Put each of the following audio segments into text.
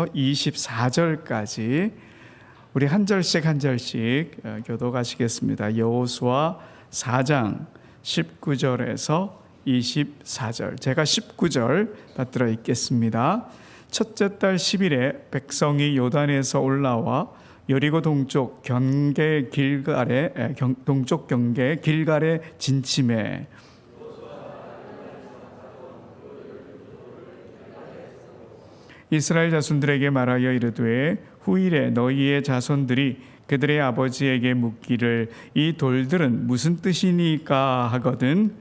24절까지 우리 한 절씩 한 절씩 어, 교도가시겠습니다. 여호수아 4장 19절에서 24절. 제가 19절 받들어 읽겠습니다. 첫째 달 10일에 백성이 요단에서 올라와 여리고 동쪽 경계 길갈에 에, 경- 동쪽 경계 길갈에 진침해 이스라엘 자손들에게 말하여 이르되 후일에 너희의 자손들이 그들의 아버지에게 묻기를 이 돌들은 무슨 뜻이니까 하거든?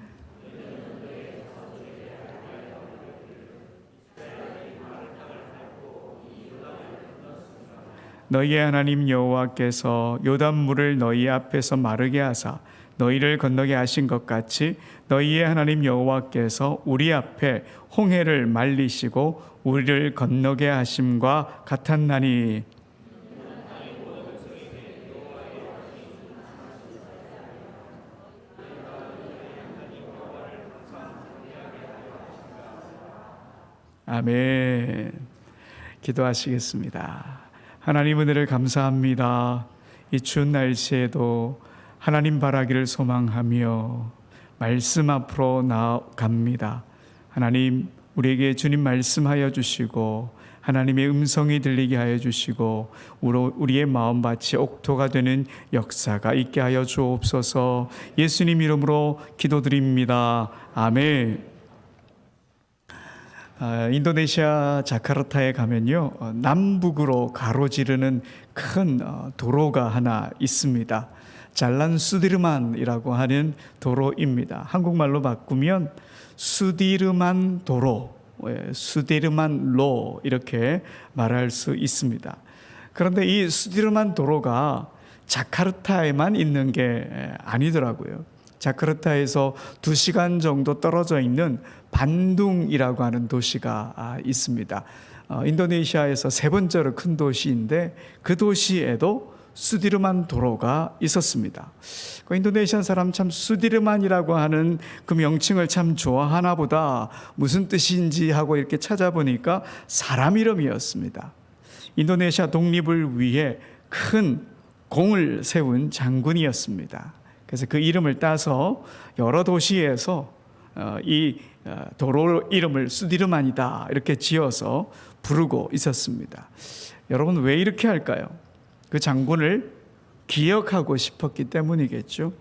너희의 하나님 여호와께서 요단물을 너희 앞에서 마르게 하사 너희를 건너게 하신 것 같이 너희의 하나님 여호와께서 우리 앞에 홍해를 말리시고 우리를 건너게 하심과 같았나니 아멘. 기도하시겠습니다. 하나님 은혜를 감사합니다. 이 추운 날씨에도 하나님 바라기를 소망하며 말씀 앞으로 나아갑니다. 하나님 우리에게 주님 말씀하여 주시고 하나님의 음성이 들리게 하여 주시고 우리의 마음밭이 옥토가 되는 역사가 있게 하여 주옵소서 예수님 이름으로 기도드립니다. 아멘. 아, 인도네시아 자카르타에 가면요 어, 남북으로 가로지르는 큰 어, 도로가 하나 있습니다. 잘란 수디르만이라고 하는 도로입니다. 한국말로 바꾸면 수디르만 도로, 예, 수디르만 로 이렇게 말할 수 있습니다. 그런데 이 수디르만 도로가 자카르타에만 있는 게 예, 아니더라고요. 자카르타에서 두 시간 정도 떨어져 있는 반둥이라고 하는 도시가 아, 있습니다. 어, 인도네시아에서 세 번째로 큰 도시인데 그 도시에도 수디르만 도로가 있었습니다. 그 인도네시아 사람 참 수디르만이라고 하는 그 명칭을 참 좋아하나 보다 무슨 뜻인지 하고 이렇게 찾아보니까 사람 이름이었습니다. 인도네시아 독립을 위해 큰 공을 세운 장군이었습니다. 그래서 그 이름을 따서 여러 도시에서 어, 이 어, 도로 이름을 수디르만이다 이렇게 지어서 부르고 있었습니다. 여러분 왜 이렇게 할까요? 그 장군을 기억하고 싶었기 때문이겠죠.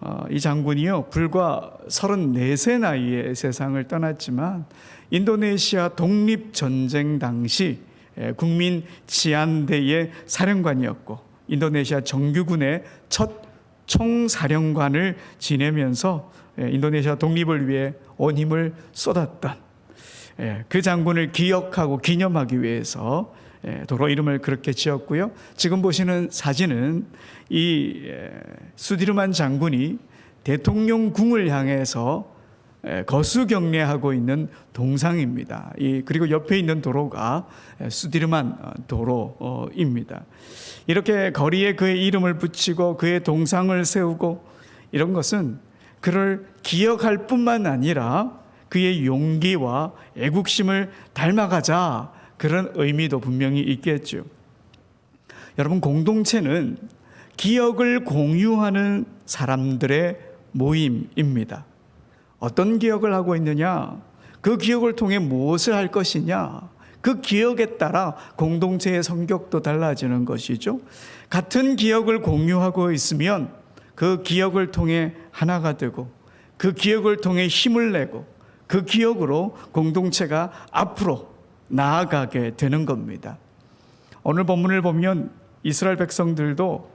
어, 이 장군이요 불과 34세 나이에 세상을 떠났지만 인도네시아 독립 전쟁 당시 에, 국민 치안대의 사령관이었고 인도네시아 정규군의 첫 총사령관을 지내면서 예, 인도네시아 독립을 위해 온 힘을 쏟았던 예, 그 장군을 기억하고 기념하기 위해서 예, 도로 이름을 그렇게 지었고요. 지금 보시는 사진은 이 예, 수디르만 장군이 대통령궁을 향해서 예, 거수 경례하고 있는 동상입니다. 이 그리고 옆에 있는 도로가 예, 수디르만 어, 도로입니다. 이렇게 거리에 그의 이름을 붙이고 그의 동상을 세우고 이런 것은 그를 기억할 뿐만 아니라 그의 용기와 애국심을 닮아가자 그런 의미도 분명히 있겠죠. 여러분 공동체는 기억을 공유하는 사람들의 모임입니다. 어떤 기억을 하고 있느냐? 그 기억을 통해 무엇을 할 것이냐? 그 기억에 따라 공동체의 성격도 달라지는 것이죠. 같은 기억을 공유하고 있으면 그 기억을 통해 하나가 되고 그 기억을 통해 힘을 내고 그 기억으로 공동체가 앞으로 나아가게 되는 겁니다. 오늘 본문을 보면 이스라엘 백성들도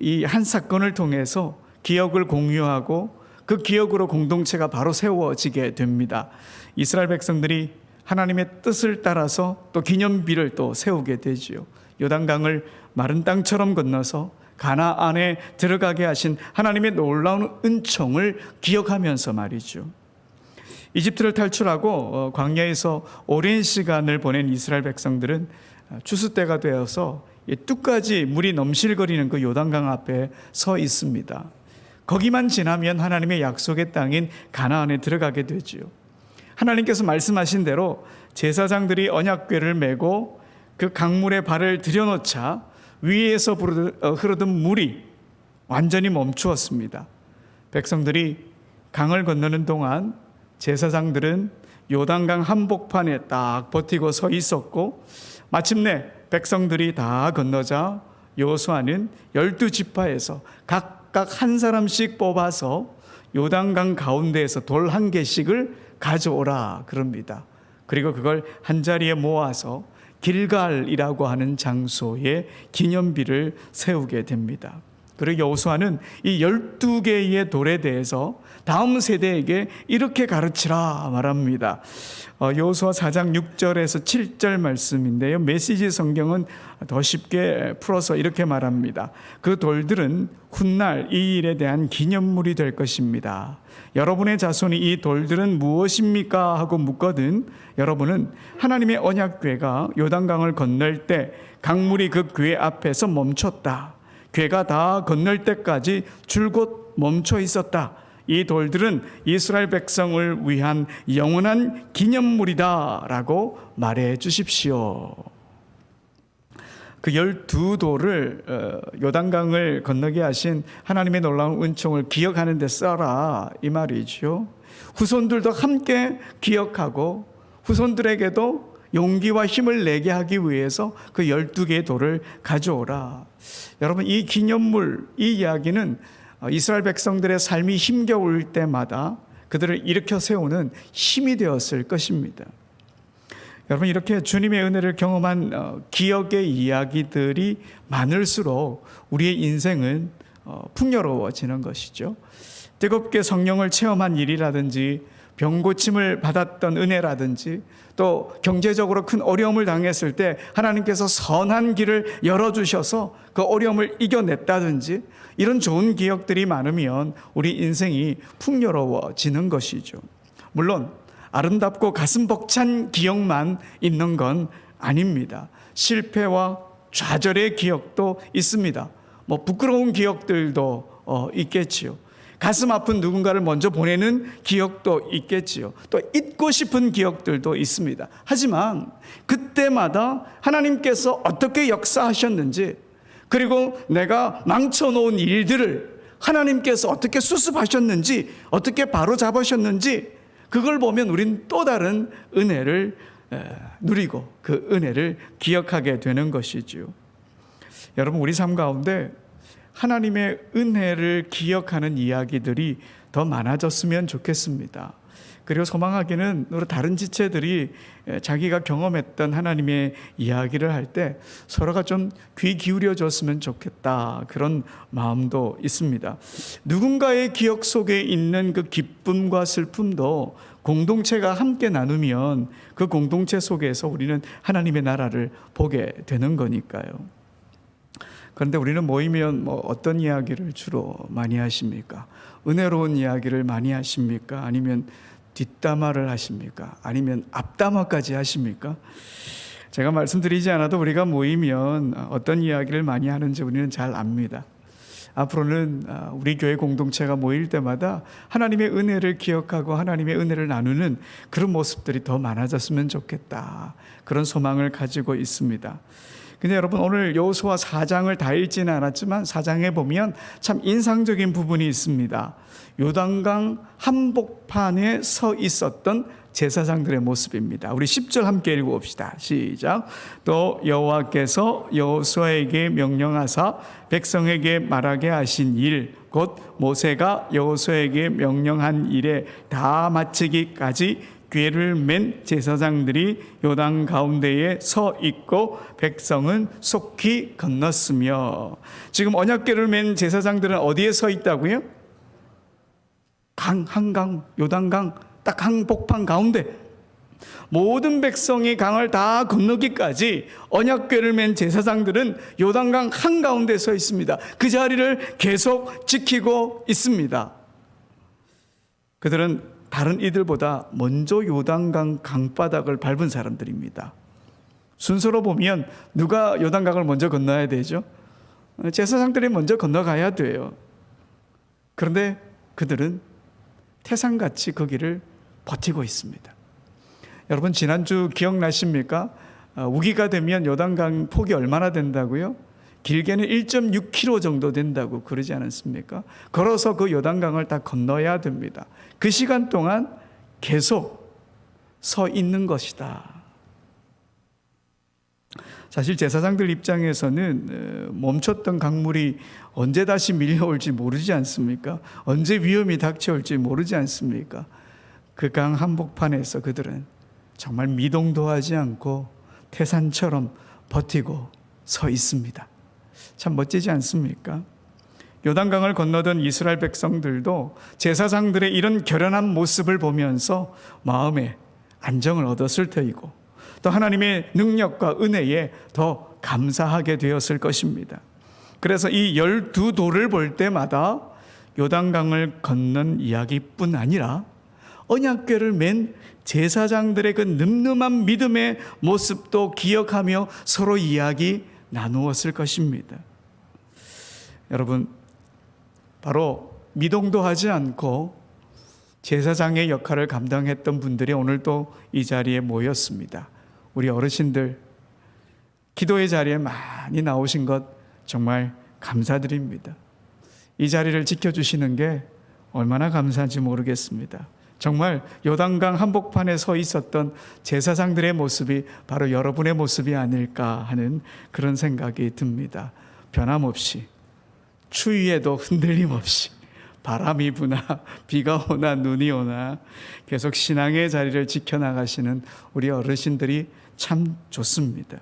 이 한 사건을 통해서 기억을 공유하고 그 기억으로 공동체가 바로 세워지게 됩니다. 이스라엘 백성들이 하나님의 뜻을 따라서 또 기념비를 또 세우게 되지요. 요단강을 마른 땅처럼 건너서 가나 안에 들어가게 하신 하나님의 놀라운 은총을 기억하면서 말이죠. 이집트를 탈출하고 어, 광야에서 오랜 시간을 보낸 이스라엘 백성들은 어, 추수 때가 되어서 이 뚝까지 물이 넘실거리는 그 요단강 앞에 서 있습니다. 거기만 지나면 하나님의 약속의 땅인 가나안에 들어가게 되지요. 하나님께서 말씀하신 대로 제사장들이 언약궤를 메고 그 강물에 발을 들여놓자 위에서 어, 흐르던 물이 완전히 멈추었습니다. 백성들이 강을 건너는 동안 제사장들은 요단강 한복판에 딱 버티고 서 있었고 마침내 백성들이 다 건너자 여호수아는 열두 지파에서 각각 한 사람씩 뽑아서 요단강 가운데에서 돌 한 개씩을 가져오라 그럽니다. 그리고 그걸 한 자리에 모아서 길갈이라고 하는 장소에 기념비를 세우게 됩니다. 그리고 여호수아는 이 열두 개의 돌에 대해서 다음 세대에게 이렇게 가르치라 말합니다. 어, 여호수아 4장 6절에서 7절 말씀인데요. 메시지 성경은 더 쉽게 풀어서 이렇게 말합니다. 그 돌들은 훗날 이 일에 대한 기념물이 될 것입니다. 여러분의 자손이 이 돌들은 무엇입니까? 하고 묻거든 여러분은 하나님의 언약궤가 요단강을 건널 때 강물이 그 궤 앞에서 멈췄다. 괴가 다 건널 때까지 줄곧 멈춰 있었다. 이 돌들은 이스라엘 백성을 위한 영원한 기념물이다라고 말해 주십시오. 그 열두 돌을 어, 요단강을 건너게 하신 하나님의 놀라운 은총을 기억하는 데 써라 이 말이죠. 후손들도 함께 기억하고 후손들에게도 용기와 힘을 내게 하기 위해서 그 열두 개의 돌을 가져오라. 여러분 이 기념물 이 이야기는 어, 이스라엘 백성들의 삶이 힘겨울 때마다 그들을 일으켜 세우는 힘이 되었을 것입니다. 여러분 이렇게 주님의 은혜를 경험한 어, 기억의 이야기들이 많을수록 우리의 인생은 어, 풍요로워지는 것이죠. 뜨겁게 성령을 체험한 일이라든지 병 고침을 받았던 은혜라든지 또 경제적으로 큰 어려움을 당했을 때 하나님께서 선한 길을 열어주셔서 그 어려움을 이겨냈다든지 이런 좋은 기억들이 많으면 우리 인생이 풍요로워지는 것이죠. 물론 아름답고 가슴 벅찬 기억만 있는 건 아닙니다. 실패와 좌절의 기억도 있습니다. 뭐 부끄러운 기억들도 어, 있겠지요. 가슴 아픈 누군가를 먼저 보내는 기억도 있겠지요. 또 잊고 싶은 기억들도 있습니다. 하지만 그때마다 하나님께서 어떻게 역사하셨는지 그리고 내가 망쳐놓은 일들을 하나님께서 어떻게 수습하셨는지 어떻게 바로 잡으셨는지 그걸 보면 우린 또 다른 은혜를 에, 누리고 그 은혜를 기억하게 되는 것이지요. 여러분 우리 삶 가운데 하나님의 은혜를 기억하는 이야기들이 더 많아졌으면 좋겠습니다. 그리고 소망하기는 다른 지체들이 자기가 경험했던 하나님의 이야기를 할 때 서로가 좀 귀 기울여 줬으면 좋겠다. 그런 마음도 있습니다. 누군가의 기억 속에 있는 그 기쁨과 슬픔도 공동체가 함께 나누면 그 공동체 속에서 우리는 하나님의 나라를 보게 되는 거니까요. 그런데 우리는 모이면 뭐 어떤 이야기를 주로 많이 하십니까? 은혜로운 이야기를 많이 하십니까? 아니면 뒷담화를 하십니까? 아니면 앞담화까지 하십니까? 제가 말씀드리지 않아도 우리가 모이면 어떤 이야기를 많이 하는지 우리는 잘 압니다. 앞으로는 우리 교회 공동체가 모일 때마다 하나님의 은혜를 기억하고 하나님의 은혜를 나누는 그런 모습들이 더 많아졌으면 좋겠다. 그런 소망을 가지고 있습니다. 근데 여러분 오늘 여호수아 4장을 다 읽지는 않았지만 4장에 보면 참 인상적인 부분이 있습니다. 요단강 한복판에 서 있었던 제사장들의 모습입니다. 우리 10절 함께 읽어 봅시다. 시작. 또 여호와께서 여호수아에게 명령하사 백성에게 말하게 하신 일, 곧 모세가 여호수아에게 명령한 일에 다 마치기까지 괴를 맨 제사장들이 요단 가운데에 서 있고 백성은 속히 건넜으며 지금 언약궤를 맨 제사장들은 어디에 서 있다고요? 강 한강 요단강 딱 한복판 가운데 모든 백성이 강을 다 건너기까지 언약궤를 맨 제사장들은 요단강 한가운데 서 있습니다. 그 자리를 계속 지키고 있습니다. 그들은 다른 이들보다 먼저 요단강 강바닥을 밟은 사람들입니다. 순서로 보면 누가 요단강을 먼저 건너야 되죠? 제사장들이 먼저 건너가야 돼요. 그런데 그들은 태산같이 거기를 버티고 있습니다. 여러분 지난주 기억나십니까? 어, 우기가 되면 요단강 폭이 얼마나 된다고요? 길게는 1.6km 정도 된다고 그러지 않았습니까? 걸어서 그 요단강을 다 건너야 됩니다. 그 시간 동안 계속 서 있는 것이다. 사실 제사장들 입장에서는 어, 멈췄던 강물이 언제 다시 밀려올지 모르지 않습니까? 언제 위험이 닥쳐올지 모르지 않습니까? 그 강 한복판에서 그들은 정말 미동도 하지 않고 태산처럼 버티고 서 있습니다. 참 멋지지 않습니까? 요단강을 건너던 이스라엘 백성들도 제사장들의 이런 결연한 모습을 보면서 마음에 안정을 얻었을 터이고 또 하나님의 능력과 은혜에 더 감사하게 되었을 것입니다. 그래서 이 열두 돌을 볼 때마다 요단강을 건넌 이야기뿐 아니라 언약궤를 맨 제사장들의 그 늠름한 믿음의 모습도 기억하며 서로 이야기 나누었을 것입니다. 여러분, 바로 미동도 하지 않고 제사장의 역할을 감당했던 분들이 오늘 또 이 자리에 모였습니다. 우리 어르신들, 기도의 자리에 많이 나오신 것 정말 감사드립니다. 이 자리를 지켜주시는 게 얼마나 감사한지 모르겠습니다. 정말 요단강 한복판에 서 있었던 제사장들의 모습이 바로 여러분의 모습이 아닐까 하는 그런 생각이 듭니다. 변함없이 추위에도 흔들림 없이 바람이 부나 비가 오나 눈이 오나 계속 신앙의 자리를 지켜나가시는 우리 어르신들이 참 좋습니다.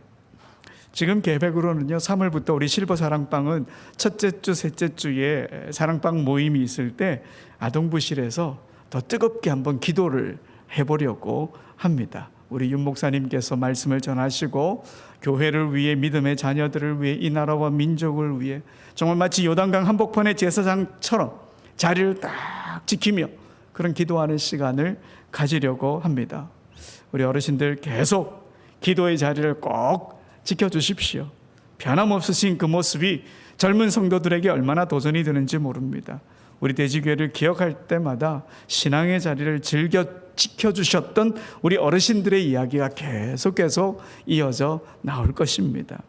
지금 계획으로는요, 3월부터 우리 실버 사랑방은 첫째 주, 셋째 주에 사랑방 모임이 있을 때 아동부실에서 더 뜨겁게 한번 기도를 해보려고 합니다. 우리 윤 목사님께서 말씀을 전하시고 교회를 위해 믿음의 자녀들을 위해 이 나라와 민족을 위해 정말 마치 요단강 한복판의 제사장처럼 자리를 딱 지키며 그런 기도하는 시간을 가지려고 합니다. 우리 어르신들 계속 기도의 자리를 꼭 지켜주십시오. 변함없으신 그 모습이 젊은 성도들에게 얼마나 도전이 되는지 모릅니다. 우리 대지교회를 기억할 때마다 신앙의 자리를 즐겨 지켜주셨던 우리 어르신들의 이야기가 계속 계속 이어져 나올 것입니다.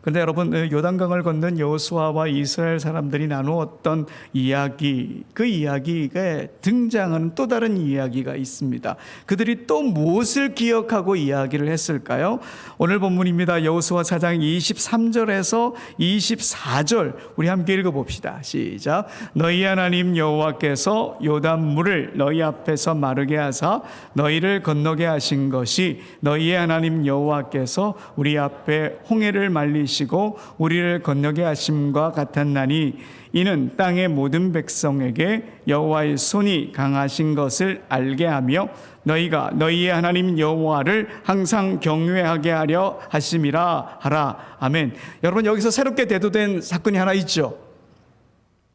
그런데 여러분 요단강을 건넌 여호수아와 이스라엘 사람들이 나누었던 이야기 그 이야기에 등장하는 또 다른 이야기가 있습니다. 그들이 또 무엇을 기억하고 이야기를 했을까요? 오늘 본문입니다. 여호수아 4장 23절에서 24절 우리 함께 읽어 봅시다. 시작. 너희 하나님 여호와께서 요단 물을 너희 앞에서 마르게 하사 너희를 건너게 하신 것이 너희의 하나님 여호와께서 우리 앞에 홍해를 말리시 고 우리를 건너게 하심과 같았나니 이는 땅의 모든 백성에게 여호와의 손이 강하신 것을 알게 하며 너희가 너희의 하나님 여호와를 항상 경외하게 하려 하심이라 하라 아멘. 여러분 여기서 새롭게 대두된 사건이 하나 있죠.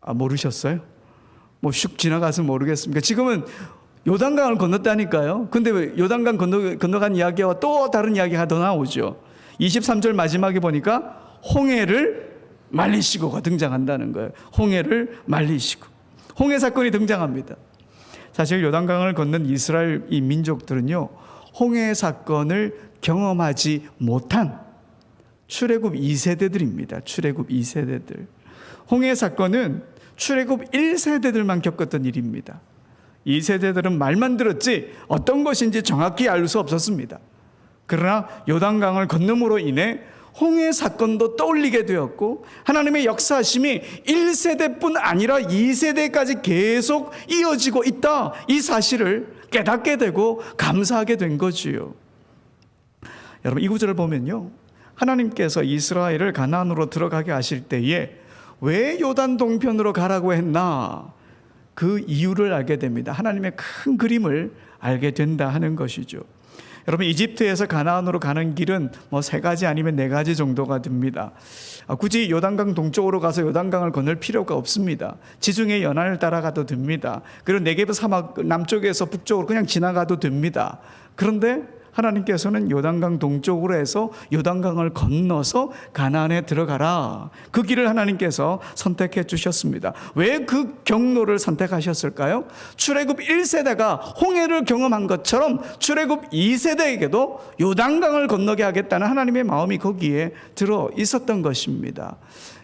아 모르셨어요? 뭐 슉 지나가서 모르겠습니까? 지금은 요단강을 건넜다니까요. 근데 왜 요단강 건너, 건너간 이야기와 또 다른 이야기가 더 나오죠. 23절 마지막에 보니까 홍해를 말리시고가 등장한다는 거예요. 홍해를 말리시고. 홍해 사건이 등장합니다. 사실 요단강을 건넌 이스라엘 이 민족들은요. 홍해 사건을 경험하지 못한 출애굽 2세대들입니다. 출애굽 2세대들. 홍해 사건은 출애굽 1세대들만 겪었던 일입니다. 2세대들은 말만 들었지 어떤 것인지 정확히 알 수 없었습니다. 그러나 요단강을 건너므로 인해 홍해 사건도 떠올리게 되었고 하나님의 역사심이 1세대뿐 아니라 2세대까지 계속 이어지고 있다. 이 사실을 깨닫게 되고 감사하게 된 거지요. 여러분 이 구절을 보면요. 하나님께서 이스라엘을 가나안으로 들어가게 하실 때에 왜 요단 동편으로 가라고 했나? 그 이유를 알게 됩니다. 하나님의 큰 그림을 알게 된다 하는 것이죠. 여러분 이집트에서 가나안으로 가는 길은 뭐 세 가지 아니면 네 가지 정도가 됩니다. 아, 굳이 요단강 동쪽으로 가서 요단강을 건널 필요가 없습니다. 지중해 연안을 따라가도 됩니다. 그리고 네게브 사막 남쪽에서 북쪽으로 그냥 지나가도 됩니다. 그런데 하나님께서는 요단강 동쪽으로 해서 요단강을 건너서 가나안에 들어가라. 그 길을 하나님께서 선택해 주셨습니다. 왜 그 경로를 선택하셨을까요? 출애굽 1세대가 홍해를 경험한 것처럼 출애굽 2세대에게도 요단강을 건너게 하겠다는 하나님의 마음이 거기에 들어 있었던 것입니다.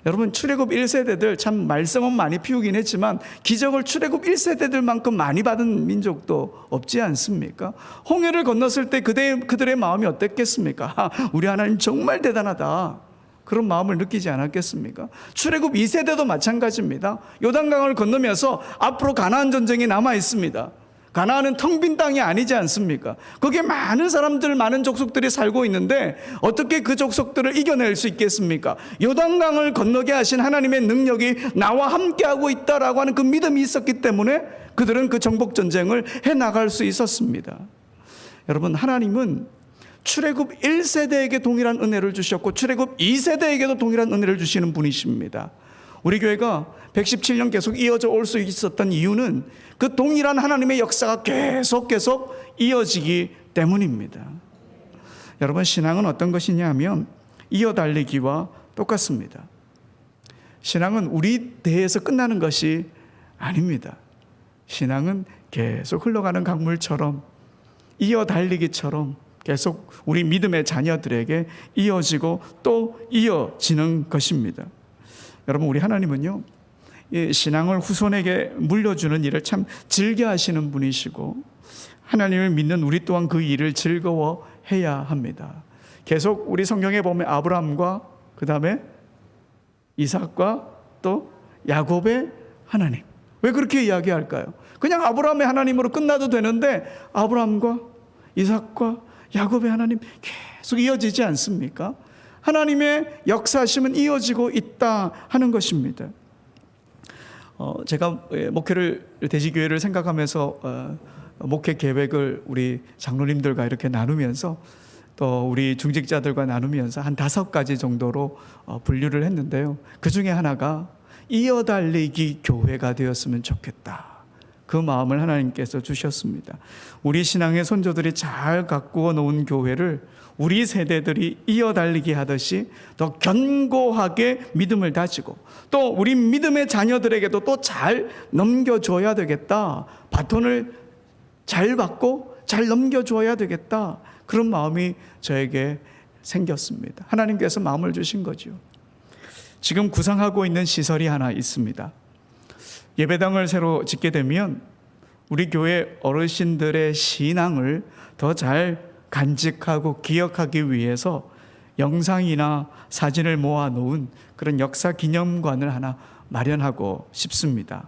여러분 출애굽 1세대들 참 말썽은 많이 피우긴 했지만 기적을 출애굽 1세대들만큼 많이 받은 민족도 없지 않습니까? 홍해를 건넜을 때 그대, 그들의 마음이 어땠겠습니까? 아, 우리 하나님 정말 대단하다. 그런 마음을 느끼지 않았겠습니까? 출애굽 2세대도 마찬가지입니다. 요단강을 건너면서 앞으로 가나안 전쟁이 남아 있습니다. 가나안은 텅 빈 땅이 아니지 않습니까? 거기에 많은 사람들, 많은 족속들이 살고 있는데 어떻게 그 족속들을 이겨낼 수 있겠습니까? 요단강을 건너게 하신 하나님의 능력이 나와 함께하고 있다라고 하는 그 믿음이 있었기 때문에 그들은 그 정복 전쟁을 해 나갈 수 있었습니다. 여러분, 하나님은 출애굽 1세대에게 동일한 은혜를 주셨고 출애굽 2세대에게도 동일한 은혜를 주시는 분이십니다. 우리 교회가 117년 계속 이어져 올 수 있었던 이유는 그 동일한 하나님의 역사가 계속 계속 이어지기 때문입니다. 여러분 신앙은 어떤 것이냐 하면 이어달리기와 똑같습니다. 신앙은 우리 대에서 끝나는 것이 아닙니다. 신앙은 계속 흘러가는 강물처럼 이어달리기처럼 계속 우리 믿음의 자녀들에게 이어지고 또 이어지는 것입니다. 여러분 우리 하나님은요 이 신앙을 후손에게 물려주는 일을 참 즐겨하시는 분이시고 하나님을 믿는 우리 또한 그 일을 즐거워해야 합니다. 계속 우리 성경에 보면 아브라함과 그 다음에 이삭과 또 야곱의 하나님 왜 그렇게 이야기할까요? 그냥 아브라함의 하나님으로 끝나도 되는데 아브라함과 이삭과 야곱의 하나님 계속 이어지지 않습니까? 하나님의 역사심은 이어지고 있다 하는 것입니다. 어, 제가 예, 목회를 대지교회를 생각하면서 어, 목회 계획을 우리 장로님들과 이렇게 나누면서 또 우리 중직자들과 나누면서 한 다섯 가지 정도로 어, 분류를 했는데요. 그 중에 하나가 이어달리기 교회가 되었으면 좋겠다. 그 마음을 하나님께서 주셨습니다. 우리 신앙의 선조들이 잘 가꾸어 놓은 교회를 우리 세대들이 이어달리기 하듯이 더 견고하게 믿음을 다지고 또 우리 믿음의 자녀들에게도 또 잘 넘겨줘야 되겠다. 바톤을 잘 받고 잘 넘겨줘야 되겠다. 그런 마음이 저에게 생겼습니다. 하나님께서 마음을 주신 거죠. 지금 구상하고 있는 시설이 하나 있습니다. 예배당을 새로 짓게 되면 우리 교회 어르신들의 신앙을 더 잘 간직하고 기억하기 위해서 영상이나 사진을 모아 놓은 그런 역사 기념관을 하나 마련하고 싶습니다.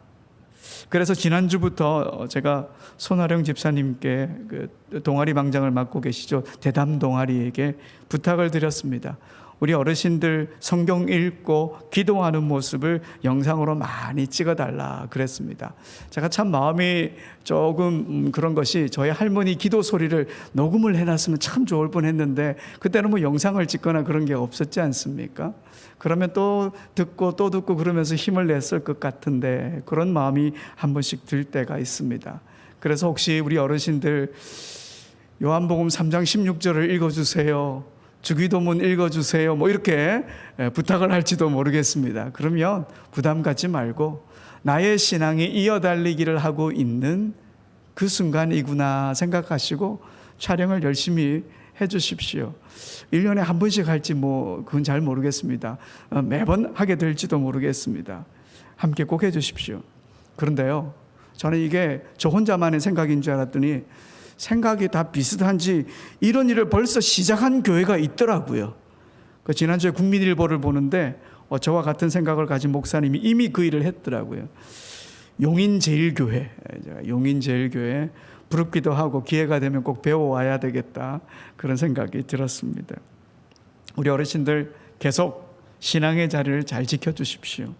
그래서 지난주부터 제가 손아령 집사님께 그 동아리 방장을 맡고 계시죠. 대담 동아리에게 부탁을 드렸습니다. 우리 어르신들 성경 읽고 기도하는 모습을 영상으로 많이 찍어달라 그랬습니다. 제가 참 마음이 조금 음, 그런 것이 저희 할머니 기도 소리를 녹음을 해놨으면 참 좋을 뻔 했는데 그때는 뭐 영상을 찍거나 그런 게 없었지 않습니까? 그러면 또 듣고 또 듣고 그러면서 힘을 냈을 것 같은데 그런 마음이 한 번씩 들 때가 있습니다. 그래서 혹시 우리 어르신들 요한복음 3장 16절을 읽어주세요. 주기도문 읽어주세요. 뭐 이렇게 부탁을 할지도 모르겠습니다. 그러면 부담 갖지 말고 나의 신앙이 이어달리기를 하고 있는 그 순간이구나 생각하시고 촬영을 열심히 해 주십시오. 1년에 한 번씩 할지 뭐 그건 잘 모르겠습니다. 어, 매번 하게 될지도 모르겠습니다. 함께 꼭 해 주십시오. 그런데요. 저는 이게 저 혼자만의 생각인 줄 알았더니 생각이 다 비슷한지 이런 일을 벌써 시작한 교회가 있더라고요. 그 지난주에 국민일보를 보는데 어, 저와 같은 생각을 가진 목사님이 이미 그 일을 했더라고요. 용인제일교회, 용인제일교회 부럽기도 하고 기회가 되면 꼭 배워와야 되겠다 그런 생각이 들었습니다. 우리 어르신들 계속 신앙의 자리를 잘 지켜주십시오.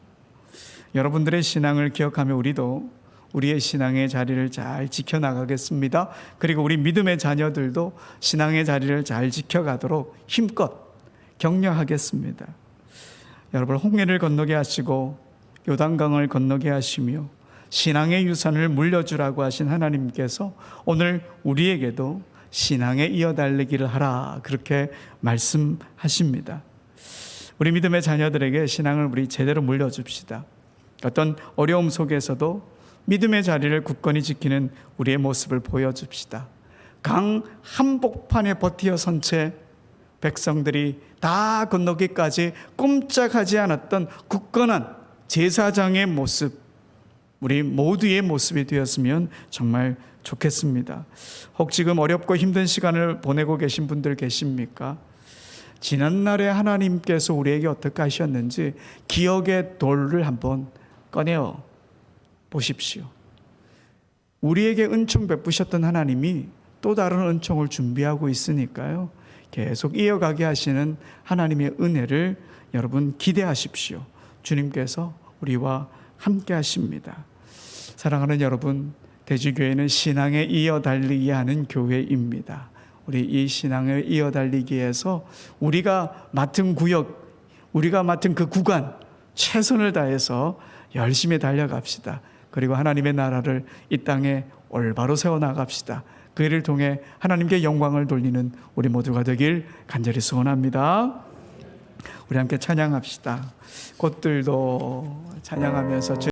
여러분들의 신앙을 기억하며 우리도 우리의 신앙의 자리를 잘 지켜나가겠습니다. 그리고 우리 믿음의 자녀들도 신앙의 자리를 잘 지켜가도록 힘껏 격려하겠습니다. 여러분 홍해를 건너게 하시고 요단강을 건너게 하시며 신앙의 유산을 물려주라고 하신 하나님께서 오늘 우리에게도 신앙에 이어달리기를 하라 그렇게 말씀하십니다. 우리 믿음의 자녀들에게 신앙을 우리 제대로 물려줍시다. 어떤 어려움 속에서도 믿음의 자리를 굳건히 지키는 우리의 모습을 보여줍시다. 강 한복판에 버티어 선 채 백성들이 다 건너기까지 꼼짝하지 않았던 굳건한 제사장의 모습, 우리 모두의 모습이 되었으면 정말 좋겠습니다. 혹 지금 어렵고 힘든 시간을 보내고 계신 분들 계십니까? 지난날에 하나님께서 우리에게 어떻게 하셨는지 기억의 돌을 한번 꺼내어 보십시오. 우리에게 은총 베푸셨던 하나님이 또 다른 은총을 준비하고 있으니까요. 계속 이어가게 하시는 하나님의 은혜를 여러분 기대하십시오. 주님께서 우리와 함께 하십니다. 사랑하는 여러분, 대주교회는 신앙에 이어달리게 하는 교회입니다. 우리 이 신앙을 이어달리기 위해서 우리가 맡은 구역, 우리가 맡은 그 구간 최선을 다해서 열심히 달려갑시다. 그리고 하나님의 나라를 이 땅에 올바로 세워 나갑시다. 그 일을 통해 하나님께 영광을 돌리는 우리 모두가 되길 간절히 소원합니다. 우리 함께 찬양합시다. 꽃들도 찬양하면서